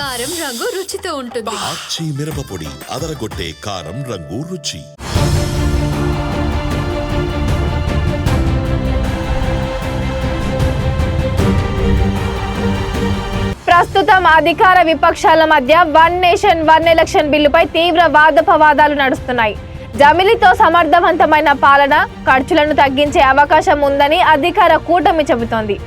కారం రంగు రుచితో ఉంటుంది. ఆచి మిరపపొడి అదరగొట్టే కారం రంగు రుచి. ప్రస్తుతం అధికార విపక్షాల మధ్య వన్ నేషన్ వన్ ఎలక్షన్ బిల్లుపై తీవ్ర వాదోపవాదాలు నడుస్తున్నాయి. జమిలితో సమర్థవంతమైన పాలన ఖర్చులను తగ్గించే అవకాశం ఉందని అధికార కూటమి చెబుతోంది.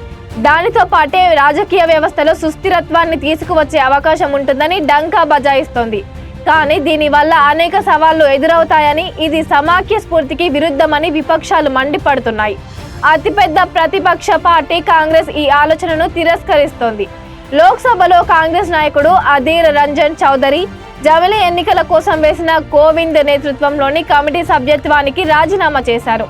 దానితో పాటే రాజకీయ వ్యవస్థలో సుస్థిరత్వాన్ని తీసుకువచ్చే అవకాశం ఉంటుందని డంకా బజాయిస్తోంది. కానీ దీనివల్ల అనేక సవాళ్ళు ఎదురవుతాయని ఇది సమాఖ్య స్ఫూర్తికి విరుద్ధమని విపక్షాలు మండిపడుతున్నాయి. అతిపెద్ద ప్రతిపక్ష పార్టీ కాంగ్రెస్ ఈ ఆలోచనను తిరస్కరిస్తోంది. లోక్సభలో కాంగ్రెస్ నాయకుడు అధీర్ రంజన్ చౌదరి జమిలి ఎన్నికల కోసం వేసిన కోవింద్ నేతృత్వంలోని కమిటీ సభ్యత్వానికి రాజీనామా చేశారు.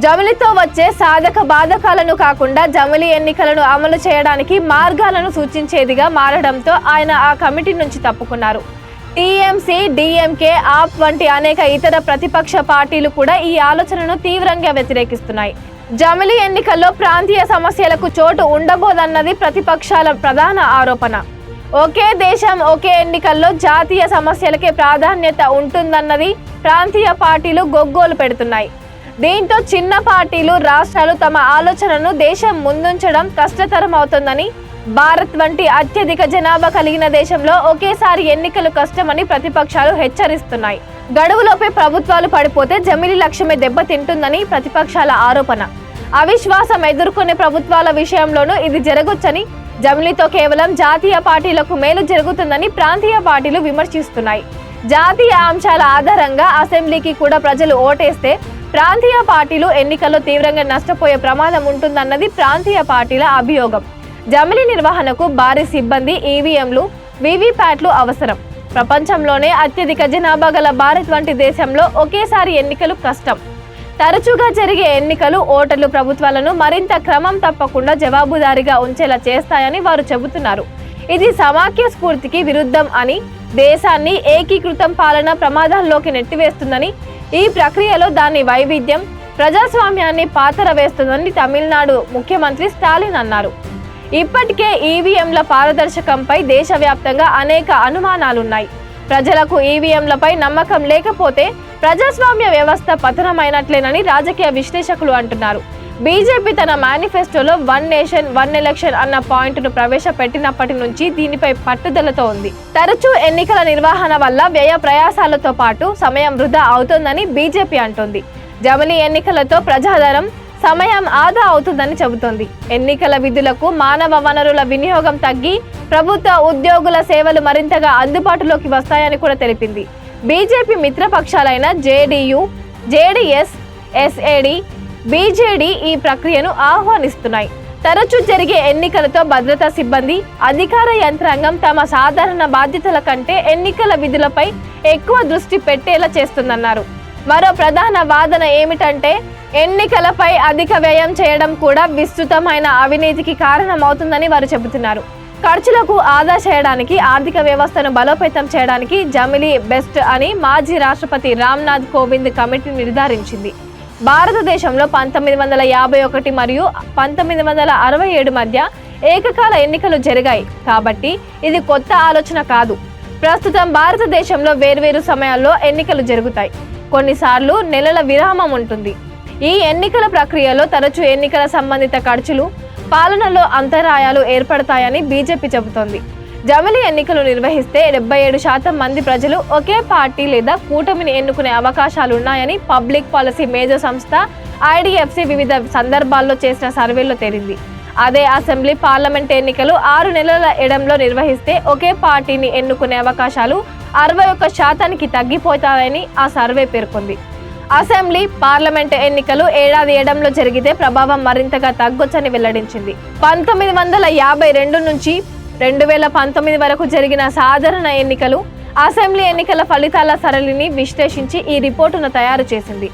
జమిలితో వచ్చే సాధక బాధకాలను కాకుండా జమిలి ఎన్నికలను అమలు చేయడానికి మార్గాలను సూచించేదిగా మారడంతో ఆయన ఆ కమిటీ నుంచి తప్పుకున్నారు. టీఎంసీ డిఎంకే ఆప్ వంటి అనేక ఇతర ప్రతిపక్ష పార్టీలు కూడా ఈ ఆలోచనను తీవ్రంగా వ్యతిరేకిస్తున్నాయి. జమిలి ఎన్నికల్లో ప్రాంతీయ సమస్యలకు చోటు ఉండబోదన్నది ప్రతిపక్షాల ప్రధాన ఆరోపణ. ఒకే దేశం ఒకే ఎన్నికల్లో జాతీయ సమస్యలకే ప్రాధాన్యత ఉంటుందన్నది ప్రాంతీయ పార్టీలు గొగ్గోలు పెడుతున్నాయి. దీంతో చిన్న పార్టీలు రాష్ట్రాలు తమ ఆలోచనను దేశం ముందుంచడం కష్టతరం అవుతుందని భారత్ వంటి అత్యధిక జనాభా కలిగిన దేశంలో ఒకేసారి ఎన్నికలు కష్టమని ప్రతిపక్షాలు హెచ్చరిస్తున్నాయి. గడువులోపే ప్రభుత్వాలు పడిపోతే జమిలి లక్ష్యమే దెబ్బతింటుందని ప్రతిపక్షాల ఆరోపణ. అవిశ్వాసం ఎదుర్కొనే ప్రభుత్వాల విషయంలోనూ ఇది జరగొచ్చని జమిలితో కేవలం జాతీయ పార్టీలకు మేలు జరుగుతుందని ప్రాంతీయ పార్టీలు విమర్శిస్తున్నాయి. జాతీయ అంశాల ఆధారంగా అసెంబ్లీకి కూడా ప్రజలు ఓటేస్తే ప్రాంతీయ పార్టీలు ఎన్నికల్లో తీవ్రంగా నష్టపోయే ప్రమాదం ఉంటుందన్నది ప్రాంతీయ పార్టీల అభియోగం. జమిలి నిర్వహణకు భారీ సిబ్బంది ఈవీఎంలు వీవీప్యాట్లు అవసరం. ప్రపంచంలోనే అత్యధిక జనాభా గల భారత్ వంటి దేశంలో ఒకేసారి ఎన్నికలు కష్టం. తరచుగా జరిగే ఎన్నికలు ఓటర్లు ప్రభుత్వాలను మరింత క్రమం తప్పకుండా జవాబుదారీగా ఉంచేలా చేస్తాయని వారు చెబుతున్నారు. ఇది సమాఖ్య స్ఫూర్తికి విరుద్ధం అని దేశాన్ని ఏకీకృతం పాలన ప్రమాదాల్లోకి నెట్టివేస్తుందని ఈ ప్రక్రియలో దాని వైవిధ్యం ప్రజాస్వామ్యాన్ని పాతర వేస్తుందని తమిళనాడు ముఖ్యమంత్రి స్టాలిన్ అన్నారు. ఇప్పటికే ఈవీఎంల పారదర్శకంపై దేశవ్యాప్తంగా అనేక అనుమానాలున్నాయి. ప్రజలకు ఈవీఎంలపై నమ్మకం లేకపోతే ప్రజాస్వామ్య వ్యవస్థ పతనమైనట్లేనని రాజకీయ విశ్లేషకులు అంటున్నారు. బీజేపీ తన మేనిఫెస్టోలో వన్ నేషన్ వన్ ఎలక్షన్ అన్న పాయింట్ను ప్రవేశపెట్టినప్పటి నుంచి దీనిపై పట్టుదలతో ఉంది. తరచూ ఎన్నికల నిర్వహణ వల్ల వ్యయ ప్రయాసాలతో పాటు సమయం వృధా అవుతుందని బీజేపీ అంటోంది. జమిలీ ఎన్నికలతో ప్రజాధనం సమయం ఆదా అవుతుందని చెబుతోంది. ఎన్నికల విధులకు మానవ వనరుల వినియోగం తగ్గి ప్రభుత్వ ఉద్యోగుల సేవలు మరింతగా అందుబాటులోకి వస్తాయని కూడా తెలిపింది. బీజేపీ మిత్రపక్షాలైన జేడీయూ జేడీఎస్ ఎస్ఏడి బీజేడీ ఈ ప్రక్రియను ఆహ్వానిస్తున్నాయి. తరచూ జరిగే ఎన్నికలతో భద్రతా సిబ్బంది అధికార యంత్రాంగం తమ సాధారణ బాధ్యతల కంటే ఎన్నికల విధులపై ఎక్కువ దృష్టి పెట్టేలా చేస్తుందన్నారు. మరో ప్రధాన వాదన ఏమిటంటే ఎన్నికలపై అధిక వ్యయం చేయడం కూడా విస్తృతమైన అవినీతికి కారణమవుతుందని వారు చెబుతున్నారు. ఖర్చులకు ఆదా చేయడానికి ఆర్థిక వ్యవస్థను బలోపేతం చేయడానికి జమిలీ బెస్ట్ అని మాజీ రాష్ట్రపతి రామ్నాథ్ కోవింద్ కమిటీ నిర్ధారించింది. భారతదేశంలో పంతొమ్మిది వందల యాభై ఒకటి మరియు పంతొమ్మిది వందల అరవై ఏడు మధ్య ఏకకాల ఎన్నికలు జరిగాయి. కాబట్టి ఇది కొత్త ఆలోచన కాదు. ప్రస్తుతం భారతదేశంలో వేర్వేరు సమయాల్లో ఎన్నికలు జరుగుతాయి. కొన్నిసార్లు నెలల విరామం ఉంటుంది. ఈ ఎన్నికల ప్రక్రియలో తరచూ ఎన్నికల సంబంధిత ఖర్చులు పాలనలో అంతరాయాలు ఏర్పడతాయని బీజేపీ చెబుతోంది. జమిలి ఎన్నికలు నిర్వహిస్తే డెబ్బై ఏడు శాతం మంది ప్రజలు ఒకే పార్టీ లేదా కూటమిని ఎన్నుకునే అవకాశాలున్నాయని పబ్లిక్ పాలసీ మేజర్ సంస్థ ఐడిఎఫ్సి వివిధ సందర్భాల్లో చేసిన సర్వేలో తేలింది. అదే అసెంబ్లీ పార్లమెంట్ ఎన్నికలు ఆరు నెలల ఎడంలో నిర్వహిస్తే ఒకే పార్టీని ఎన్నుకునే అవకాశాలు అరవై ఒక్క శాతానికి తగ్గిపోతాయని ఆ సర్వే పేర్కొంది. అసెంబ్లీ పార్లమెంట్ ఎన్నికలు ఏడాది ఏడంలో జరిగితే ప్రభావం మరింతగా తగ్గొచ్చని వెల్లడించింది. పంతొమ్మిది వందల యాభై రెండు నుంచి రెండు వేల పంతొమ్మిది వరకు జరిగిన సాధారణ ఎన్నికలు అసెంబ్లీ ఎన్నికల ఫలితాల సరళిని విశ్లేషించి ఈ రిపోర్టును తయారు చేసింది.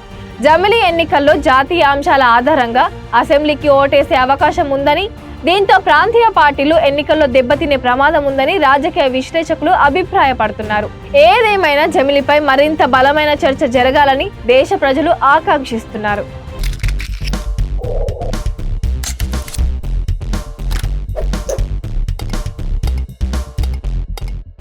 జమిలీ ఎన్నికల్లో జాతీయ అంశాల ఆధారంగా అసెంబ్లీకి ఓటేసే అవకాశం ఉందని దీంతో ప్రాంతీయ పార్టీలు ఎన్నికల్లో దెబ్బతినే ప్రమాదం ఉందని రాజకీయ విశ్లేషకులు అభిప్రాయపడుతున్నారు. ఏదేమైనా జమిలిపై మరింత బలమైన చర్చ జరగాలని దేశ ప్రజలు ఆకాంక్షిస్తున్నారు.